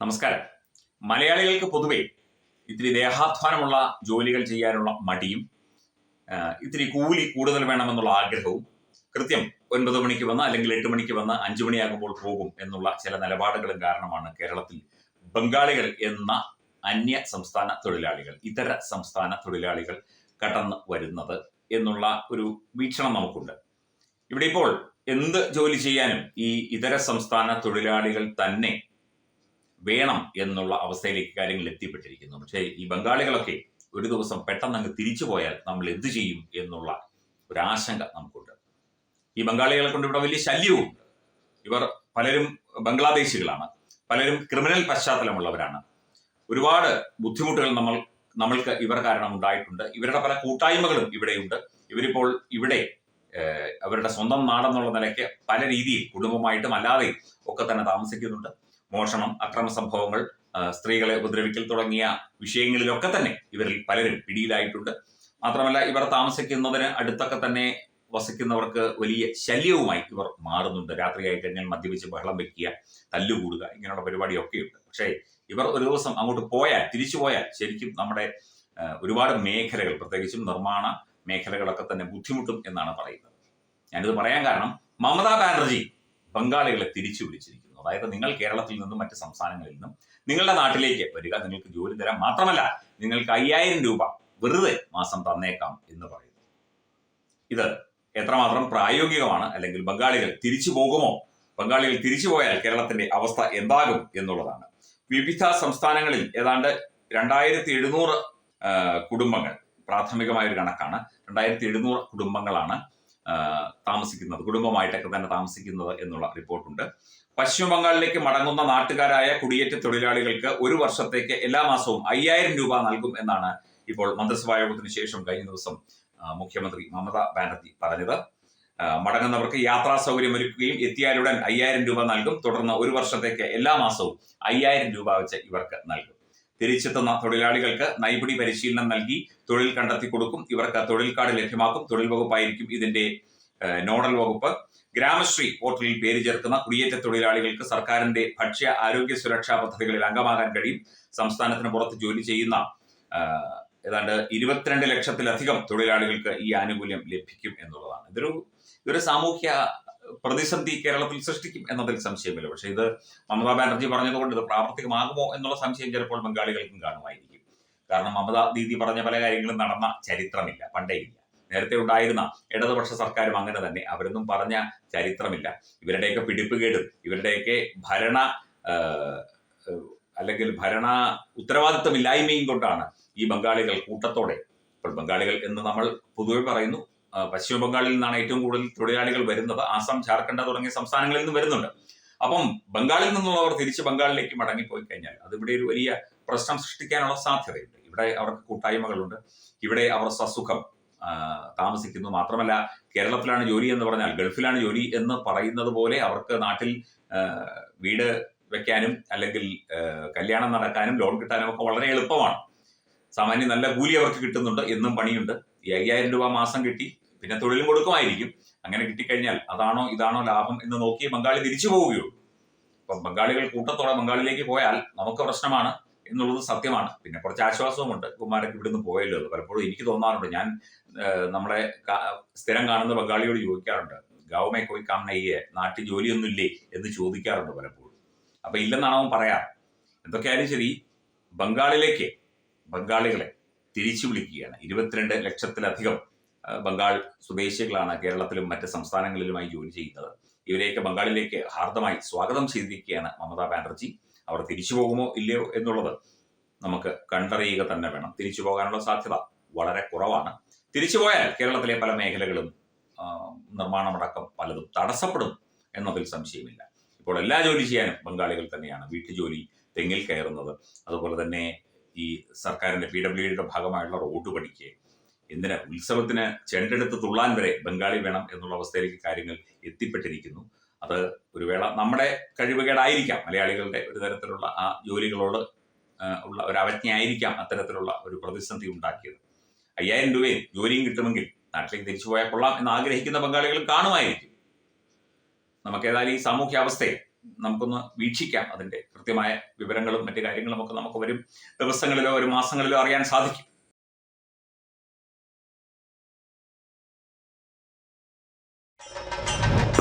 നമസ്കാരം. മലയാളികൾക്ക് പൊതുവെ ഇത്തിരി ദേഹാധ്വാനമുള്ള ജോലികൾ ചെയ്യാനുള്ള മടിയും ഇത്തിരി കൂലി കൂടുതൽ വേണമെന്നുള്ള ആഗ്രഹവും കൃത്യം ഒൻപത് മണിക്ക് വന്ന് അല്ലെങ്കിൽ എട്ട് മണിക്ക് വന്ന് അഞ്ചു മണിയാകുമ്പോൾ പോകും എന്നുള്ള ചില നിലപാടുകളും കാരണമാണ് കേരളത്തിൽ ബംഗാളികൾ എന്ന അന്യ സംസ്ഥാന തൊഴിലാളികൾ ഇതര സംസ്ഥാന തൊഴിലാളികൾ കടന്നു വരുന്നത് എന്നുള്ള ഒരു വീക്ഷണം നമുക്കുണ്ട്. ഇവിടെ ഇപ്പോൾ എന്ത് ജോലി ചെയ്യാനും ഈ ഇതര സംസ്ഥാന തൊഴിലാളികൾ തന്നെ വേണം എന്നുള്ള അവസ്ഥയിലേക്ക് കാര്യങ്ങൾ എത്തിപ്പെട്ടിരിക്കുന്നു. പക്ഷേ ഈ ബംഗാളികളൊക്കെ ഒരു ദിവസം പെട്ടെന്ന് അങ്ങ് തിരിച്ചു പോയാൽ നമ്മൾ എന്ത് ചെയ്യും എന്നുള്ള ഒരു ആശങ്ക നമുക്കുണ്ട്. ഈ ബംഗാളികളെ കൊണ്ട് ഇവിടെ വലിയ ശല്യവും ഇവർ പലരും ബംഗ്ലാദേശികളാണ്. പലരും ക്രിമിനൽ പശ്ചാത്തലമുള്ളവരാണ്. ഒരുപാട് ബുദ്ധിമുട്ടുകൾ നമ്മൾ നമ്മൾക്ക് ഇവർ കാരണം ഉണ്ടായിട്ടുണ്ട്. ഇവരുടെ പല കൂട്ടായ്മകളും ഇവിടെയുണ്ട്. ഇവരിപ്പോൾ ഇവിടെ അവരുടെ സ്വന്തം നാടെന്നുള്ള നിലയ്ക്ക് പല രീതിയിൽ കുടുംബമായിട്ടും അല്ലാതെയും ഒക്കെ തന്നെ താമസിക്കുന്നുണ്ട്. മോഷണം അക്രമ സംഭവങ്ങൾ സ്ത്രീകളെ ഉപദ്രവിക്കൽ തുടങ്ങിയ വിഷയങ്ങളിലൊക്കെ തന്നെ ഇവരിൽ പലരും പിടിയിലായിട്ടുണ്ട്. മാത്രമല്ല ഇവർ താമസിക്കുന്നതിന് അടുത്തൊക്കെ തന്നെ വസിക്കുന്നവർക്ക് വലിയ ശല്യവുമായി ഇവർ മാറുന്നുണ്ട്. രാത്രിയായി കഴിഞ്ഞാൽ മദ്യപിച്ച് ബഹളം വെക്കുക തല്ലുകൂടുക ഇങ്ങനെയുള്ള പരിപാടിയൊക്കെയുണ്ട്. പക്ഷേ ഇവർ ഒരു ദിവസം അങ്ങോട്ട് പോയാൽ തിരിച്ചു പോയാൽ ശരിക്കും നമ്മുടെ ഒരുപാട് മേഖലകൾ പ്രത്യേകിച്ചും നിർമ്മാണ മേഖലകളൊക്കെ തന്നെ ബുദ്ധിമുട്ടും എന്നാണ് പറയുന്നത്. ഞാനിത് പറയാൻ കാരണം മമതാ ബാനർജി ബംഗാളികളെ തിരിച്ചു വിളിച്ചിരിക്കുന്നു. അതായത് നിങ്ങൾ കേരളത്തിൽ നിന്നും മറ്റ് സംസ്ഥാനങ്ങളിൽ നിന്നും നിങ്ങളുടെ നാട്ടിലേക്ക് വരിക നിങ്ങൾക്ക് ജോലി തരാം മാത്രമല്ല നിങ്ങൾക്ക് അയ്യായിരം രൂപ വെറുതെ മാസം തന്നേക്കാം എന്ന് പറയുന്നു. ഇത് എത്രമാത്രം പ്രായോഗികമാണ് അല്ലെങ്കിൽ ബംഗാളികൾ തിരിച്ചു പോകുമോ? ബംഗാളികൾ തിരിച്ചു പോയാൽ കേരളത്തിന്റെ അവസ്ഥ എന്താകും എന്നുള്ളതാണ്. വിവിധ സംസ്ഥാനങ്ങളിൽ ഏതാണ്ട് രണ്ടായിരത്തി എഴുന്നൂറ് കുടുംബങ്ങൾ പ്രാഥമികമായ ഒരു കണക്കാണ്. രണ്ടായിരത്തി എഴുന്നൂറ് കുടുംബങ്ങളാണ് താമസിക്കുന്നത് കുടുംബമായിട്ടൊക്കെ തന്നെ താമസിക്കുന്നത് എന്നുള്ള റിപ്പോർട്ടുണ്ട്. പശ്ചിമ ബംഗാളിലേക്ക് മടങ്ങുന്ന നാട്ടുകാരായ കുടിയേറ്റ തൊഴിലാളികൾക്ക് ഒരു വർഷത്തേക്ക് എല്ലാ മാസവും അയ്യായിരം രൂപ നൽകും എന്നാണ് ഇപ്പോൾ മന്ത്രിസഭാ യോഗത്തിന് ശേഷം കഴിഞ്ഞ ദിവസം മുഖ്യമന്ത്രി മമത ബാനർജി പറഞ്ഞത്. മടങ്ങുന്നവർക്ക് യാത്രാ സൗകര്യം ഒരുക്കുകയും എത്തിയാലുടൻ അയ്യായിരം രൂപ നൽകും. തുടർന്ന് ഒരു വർഷത്തേക്ക് എല്ലാ മാസവും അയ്യായിരം രൂപ വെച്ച് ഇവർക്ക് നൽകും. തിരിച്ചെത്തുന്ന തൊഴിലാളികൾക്ക് നൈപുണി പരിശീലനം നൽകി തൊഴിൽ കണ്ടെത്തി കൊടുക്കും. ഇവർക്ക് തൊഴിൽ കാർഡ് ലഭ്യമാക്കും. തൊഴിൽ വകുപ്പായിരിക്കും ഇതിന്റെ നോഡൽ വകുപ്പ്. ഗ്രാമശ്രീ പോർട്ടലിൽ പേര് ചേർക്കുന്ന കുടിയേറ്റ തൊഴിലാളികൾക്ക് സർക്കാരിന്റെ ഭക്ഷ്യ ആരോഗ്യ സുരക്ഷാ പദ്ധതികളിൽ അംഗമാകാൻ കഴിയും. സംസ്ഥാനത്തിന് പുറത്ത് ജോലി ചെയ്യുന്ന ഏതാണ്ട് ഇരുപത്തിരണ്ട് ലക്ഷത്തിലധികം തൊഴിലാളികൾക്ക് ഈ ആനുകൂല്യം ലഭിക്കും എന്നുള്ളതാണ്. ഇതൊരു ഇതൊരു സാമൂഹ്യ പ്രതിസന്ധി കേരളത്തിൽ സൃഷ്ടിക്കും എന്നതിൽ സംശയമില്ല. പക്ഷേ ഇത് മമതാ ബാനർജി പറഞ്ഞതുകൊണ്ട് ഇത് പ്രാവർത്തികമാകുമോ എന്നുള്ള സംശയം ചിലപ്പോൾ ബംഗാളികൾക്കും കാണുമായിരിക്കും. കാരണം മമതാ ദീദി പറഞ്ഞ പല കാര്യങ്ങളും നടന്ന ചരിത്രമില്ല പണ്ടേ ഇല്ല. നേരത്തെ ഉണ്ടായിരുന്ന ഇടതുപക്ഷ സർക്കാരും അങ്ങനെ തന്നെ. അവരൊന്നും പറഞ്ഞ ചരിത്രമില്ല. ഇവരുടെയൊക്കെ പിടിപ്പുകേടും ഇവരുടെയൊക്കെ ഭരണ അല്ലെങ്കിൽ ഭരണ ഉത്തരവാദിത്തമില്ലായ്മയും കൊണ്ടാണ് ഈ ബംഗാളികൾ കൂട്ടത്തോടെ. ഇപ്പോൾ ബംഗാളികൾ എന്ന് നമ്മൾ പൊതുവെ പറയുന്നു പശ്ചിമ ബംഗാളിൽ നിന്നാണ് ഏറ്റവും കൂടുതൽ തൊഴിലാളികൾ വരുന്നത്. ആസാം ജാർഖണ്ഡ് തുടങ്ങിയ സംസ്ഥാനങ്ങളിൽ നിന്ന് വരുന്നുണ്ട്. അപ്പം ബംഗാളിൽ നിന്നുള്ളവർ തിരിച്ച് ബംഗാളിലേക്ക് മടങ്ങിപ്പോയി കഴിഞ്ഞാൽ അത് ഇവിടെ ഒരു വലിയ പ്രശ്നം സൃഷ്ടിക്കാനുള്ള സാധ്യതയുണ്ട്. ഇവിടെ അവർക്ക് കൂട്ടായ്മകളുണ്ട്. ഇവിടെ അവർ സസുഖം താമസിക്കുന്നു. മാത്രമല്ല കേരളത്തിലാണ് ജോലി എന്ന് പറഞ്ഞാൽ ഗൾഫിലാണ് ജോലി എന്ന് പറയുന്നത് പോലെ അവർക്ക് നാട്ടിൽ വീട് വെക്കാനും അല്ലെങ്കിൽ കല്യാണം നടക്കാനും ലോൺ കിട്ടാനും ഒക്കെ വളരെ എളുപ്പമാണ്. സാമാന്യം നല്ല കൂലി അവർക്ക് കിട്ടുന്നുണ്ട്. എന്നും പണിയുണ്ട്. ഈ അയ്യായിരം രൂപ മാസം കിട്ടി. പിന്നെ തൊഴിലും കൊടുക്കുമായിരിക്കും. അങ്ങനെ കിട്ടിക്കഴിഞ്ഞാൽ അതാണോ ഇതാണോ ലാഭം എന്ന് നോക്കി ബംഗാളി തിരിച്ചു പോവുകയുള്ളൂ. അപ്പം ബംഗാളികൾ കൂട്ടത്തോടെ ബംഗാളിലേക്ക് പോയാൽ നമുക്ക് പ്രശ്നമാണ് എന്നുള്ളത് സത്യമാണ്. പിന്നെ കുറച്ച് ആശ്വാസവുമുണ്ട്. കുമാരൊക്കെ ഇവിടുന്ന് പോയല്ലോ പലപ്പോഴും എനിക്ക് തോന്നാറുണ്ട്. ഞാൻ നമ്മളെ സ്ഥിരം കാണുന്ന ബംഗാളിയോട് ചോദിക്കാറുണ്ട് ഗാവുമേ പോയി കാണയ്യേ നാട്ടിൽ ജോലിയൊന്നും ഇല്ലേ? എന്ന് ചോദിക്കാറുണ്ട് പലപ്പോഴും. അപ്പൊ ഇല്ലെന്നാണ് അവൻ പറയാറ് എന്തൊക്കെയായാലും ശരി ബംഗാളിലേക്ക് ബംഗാളികളെ തിരിച്ചു വിളിക്കുകയാണ്. ഇരുപത്തിരണ്ട് ലക്ഷത്തിലധികം ബംഗാൾ സ്വദേശികളാണ് കേരളത്തിലും മറ്റ് സംസ്ഥാനങ്ങളിലുമായി ജോലി ചെയ്യുന്നത്. ഇവരെയൊക്കെ ബംഗാളിലേക്ക് ഹാർദമായി സ്വാഗതം ചെയ്തിരിക്കുകയാണ് മമതാ ബാനർജി. അവർ തിരിച്ചു പോകുമോ ഇല്ലയോ എന്നുള്ളത് നമുക്ക് കണ്ടറിയുക തന്നെ വേണം. തിരിച്ചു പോകാനുള്ള സാധ്യത വളരെ കുറവാണ്. തിരിച്ചു പോയാൽ കേരളത്തിലെ പല മേഖലകളും നിർമ്മാണമടക്കം പലതും തടസ്സപ്പെടും എന്നതിൽ സംശയമില്ല. ഇപ്പോൾ എല്ലാ ജോലി ചെയ്യാനും ബംഗാളികൾ തന്നെയാണ് വീട്ടുജോലി തെങ്ങിൽ കയറുന്നത്. അതുപോലെ തന്നെ ഈ സർക്കാരിന്റെ പി ഡബ്ല്യു ഡിയുടെ ഭാഗമായുള്ള റോഡ് പണിക്ക് എന്തിന് ഉത്സവത്തിന് ചെണ്ടെടുത്ത് തുള്ളാൻ വരെ ബംഗാളി വേണം എന്നുള്ള അവസ്ഥയിലേക്ക് കാര്യങ്ങൾ എത്തിപ്പെട്ടിരിക്കുന്നു. അത് ഒരു വേള നമ്മുടെ കഴിവുകേടായിരിക്കാം. മലയാളികളുടെ ഒരു തരത്തിലുള്ള ആ ജോലികളോട് ഉള്ള ഒരു അവജ്ഞയായിരിക്കാം അത്തരത്തിലുള്ള ഒരു പ്രതിസന്ധി ഉണ്ടാക്കിയത്. അയ്യായിരം രൂപയും ജോലിയും കിട്ടുമെങ്കിൽ നാട്ടിലേക്ക് തിരിച്ചു പോയാൽ കൊള്ളാം എന്ന് ആഗ്രഹിക്കുന്ന ബംഗാളികളും കാണുമായിരിക്കും. നമുക്ക് ഏതായാലും ഈ സാമൂഹ്യാവസ്ഥയിൽ നമുക്കൊന്ന് വീക്ഷിക്കാം അതിന്റെ കൃത്യമായ വിവരങ്ങളും മറ്റു കാര്യങ്ങളും ഒക്കെ നമുക്ക് വരും ദിവസങ്ങളിലോ ഒരു മാസങ്ങളിലോ അറിയാൻ സാധിക്കും.